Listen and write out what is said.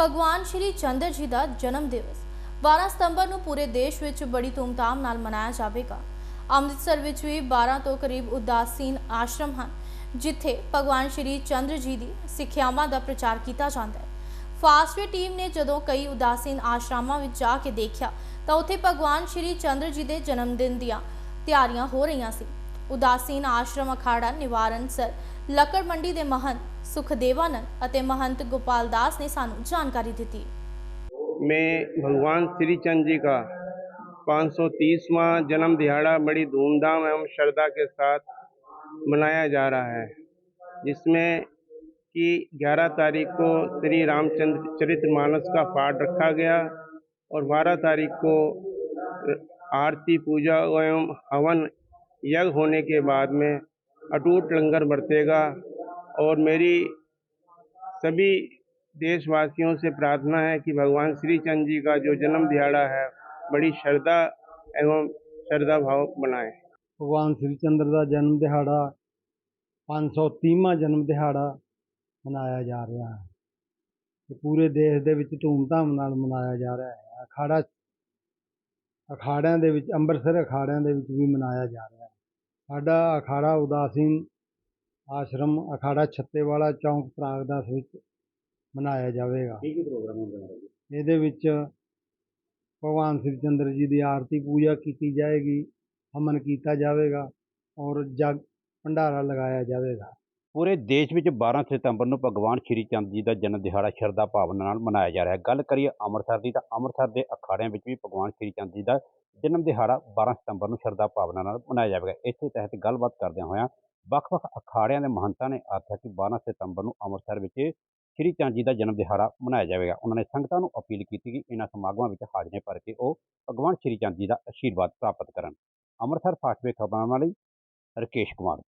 ਭਗਵਾਨ ਸ਼੍ਰੀ ਚੰਦਰ ਜੀ ਦਾ ਜਨਮ ਦਿਵਸ। 12 ਸਤੰਬਰ ਨੂੰ ਪੂਰੇ ਦੇਸ਼ ਵਿੱਚ ਬੜੀ ਧੂਮਧਾਮ ਨਾਲ ਮਨਾਇਆ ਜਾਵੇਗਾ। ਅੰਮ੍ਰਿਤਸਰ ਵਿੱਚ ਵੀ 12 ਤੋਂ ਕਰੀਬ ਉਦਾਸੀਨ ਆਸ਼ਰਮ ਹਨ, ਜਿੱਥੇ ਭਗਵਾਨ ਸ਼੍ਰੀ ਚੰਦਰ ਜੀ ਦੀ ਸਿੱਖਿਆਵਾਂ ਦਾ ਪ੍ਰਚਾਰ ਕੀਤਾ ਜਾਂਦਾ ਹੈ। ਫਾਸਟਵੇ ਟੀਮ ਨੇ ਜਦੋਂ ਕਈ ਉਦਾਸੀਨ ਆਸ਼ਰਮਾਂ ਵਿੱਚ ਜਾ ਕੇ ਦੇਖਿਆ, ਤਾਂ ਉੱਥੇ ਭਗਵਾਨ ਸ਼੍ਰੀ ਚੰਦਰ ਜੀ ਦੇ ਜਨਮ ਦਿਨ ਦੀਆਂ ਤਿਆਰੀਆਂ ਹੋ ਰਹੀਆਂ ਸੀ। ਉਦਾਸੀਨ ਆਸ਼ਰਮ ਅਖਾੜਾ ਨਿਵਾਰਨ ਸਰ ਲੱਕੜ ਮੰਡੀ ਦੇ ਮਹੰਤ ਸੁਖਦੇਵਾਨੰਦ ਅਤੇ ਮਹੰਤ ਗੋਪਾਲ ਦਾਸ ਨੇ ਸਾਨੂੰ ਜਾਣਕਾਰੀ ਦਿੱਤੀ में भगवान श्री चंद जी का 530वां जन्म दिहाड़ा बड़ी धूमधाम एवं श्रद्धा के साथ मनाया जा रहा है जिसमें कि 11 तारीख को श्री रामचंद्र चरितमानस का पाठ रखा गया और 12 तारीख को आरती पूजा एवं हवन यज्ञ होने के बाद में अटूट लंगर बरतेगा और मेरी सभी देशवासियों से प्रार्थना है कि भगवान श्री चंद जी का जो जन्म दिहाड़ा है बड़ी श्रद्धा एवं श्रद्धा भाव बनाएं ਭਗਵਾਨ ਸ੍ਰੀ ਚੰਦਰ ਦਾ ਜਨਮ ਦਿਹਾੜਾ 530ਵਾਂ ਜਨਮ ਦਿਹਾੜਾ ਮਨਾਇਆ ਜਾ ਰਿਹਾ ਹੈ ਤੇ ਪੂਰੇ ਦੇਸ਼ ਦੇ ਵਿੱਚ ਧੂਮਧਾਮ ਨਾਲ ਮਨਾਇਆ ਜਾ ਰਿਹਾ ਹੈ ਅਖਾੜਾ ਅਖਾੜਿਆਂ ਦੇ ਵਿੱਚ ਅੰਮ੍ਰਿਤਸਰ ਅਖਾੜਿਆਂ ਦੇ ਵਿੱਚ ਵੀ ਮਨਾਇਆ ਜਾ ਰਿਹਾ ਹੈ ਸਾਡਾ ਅਖਾੜਾ ਉਦਾਸੀਨ ਆਸ਼ਰਮ ਅਖਾੜਾ ਛੱਤੇਵਾਲਾ ਚੌਂਕ ਪ੍ਰਾਗਦਾਸ ਵਿੱਚ ਮਨਾਇਆ ਜਾਵੇਗਾ। ਕੀ ਕੀ ਪ੍ਰੋਗਰਾਮ ਹੁੰਦਾ ਹੈ ਇਹਦੇ ਵਿੱਚ ਭਗਵਾਨ ਸ੍ਰੀ ਚੰਦਰ ਜੀ ਦੀ ਆਰਤੀ ਪੂਜਾ ਕੀਤੀ ਜਾਏਗੀ ਹਵਨ ਕੀਤਾ ਜਾਵੇਗਾ ਔਰ ਜਗ ਭੰਡਾਰਾ ਲਗਾਇਆ ਜਾਵੇਗਾ। ਪੂਰੇ ਦੇਸ਼ ਵਿੱਚ 12 ਸਤੰਬਰ ਨੂੰ ਭਗਵਾਨ ਸ਼੍ਰੀ ਚੰਦ ਜੀ ਦਾ ਜਨਮ ਦਿਹਾੜਾ ਸ਼ਰਧਾ ਭਾਵਨਾ ਨਾਲ ਮਨਾਇਆ ਜਾ ਰਿਹਾ ਹੈ। ਗੱਲ ਕਰੀਏ ਅੰਮ੍ਰਿਤਸਰ ਦੀ ਤਾਂ ਅੰਮ੍ਰਿਤਸਰ ਦੇ ਅਖਾੜਿਆਂ ਵਿੱਚ ਵੀ ਭਗਵਾਨ ਸ਼੍ਰੀ ਚੰਦ ਜੀ ਦਾ ਜਨਮ ਦਿਹਾੜਾ 12 ਸਤੰਬਰ ਨੂੰ ਸ਼ਰਧਾ ਭਾਵਨਾ ਨਾਲ ਮਨਾਇਆ ਜਾਵੇਗਾ। ਇਸੇ ਤਹਿਤ ਗੱਲਬਾਤ ਕਰਦਿਆਂ ਹੋਇਆਂ ਵੱਖ-ਵੱਖ ਅਖਾੜਿਆਂ ਦੇ ਮਹੰਤਾਂ ਨੇ ਆਖਿਆ ਕਿ 12 ਸਤੰਬਰ ਨੂੰ ਅੰਮ੍ਰਿਤਸਰ ਵਿੱਚ ਸ਼੍ਰੀ ਚੰਦ ਜੀ ਦਾ ਜਨਮ ਦਿਹਾੜਾ ਮਨਾਇਆ ਜਾਵੇਗਾ। ਉਹਨਾਂ ਨੇ ਸੰਗਤਾਂ ਨੂੰ ਅਪੀਲ ਕੀਤੀ ਕਿ ਇਹਨਾਂ ਸਮਾਗਮਾਂ ਵਿੱਚ ਹਾਜ਼ਰੀਆਂ ਭਰ ਕੇ ਉਹ ਭਗਵਾਨ ਸ਼੍ਰੀ ਚੰਦ ਜੀ ਦਾ ਆਸ਼ੀਰਵਾਦ ਪ੍ਰਾਪਤ ਕਰਨ। ਅੰਮ੍ਰਿਤਸਰ ਫਾਸਟਵੇ ਖਬਰਾਂ ਲਈ ਰਕੇਸ਼ ਕੁਮਾਰ।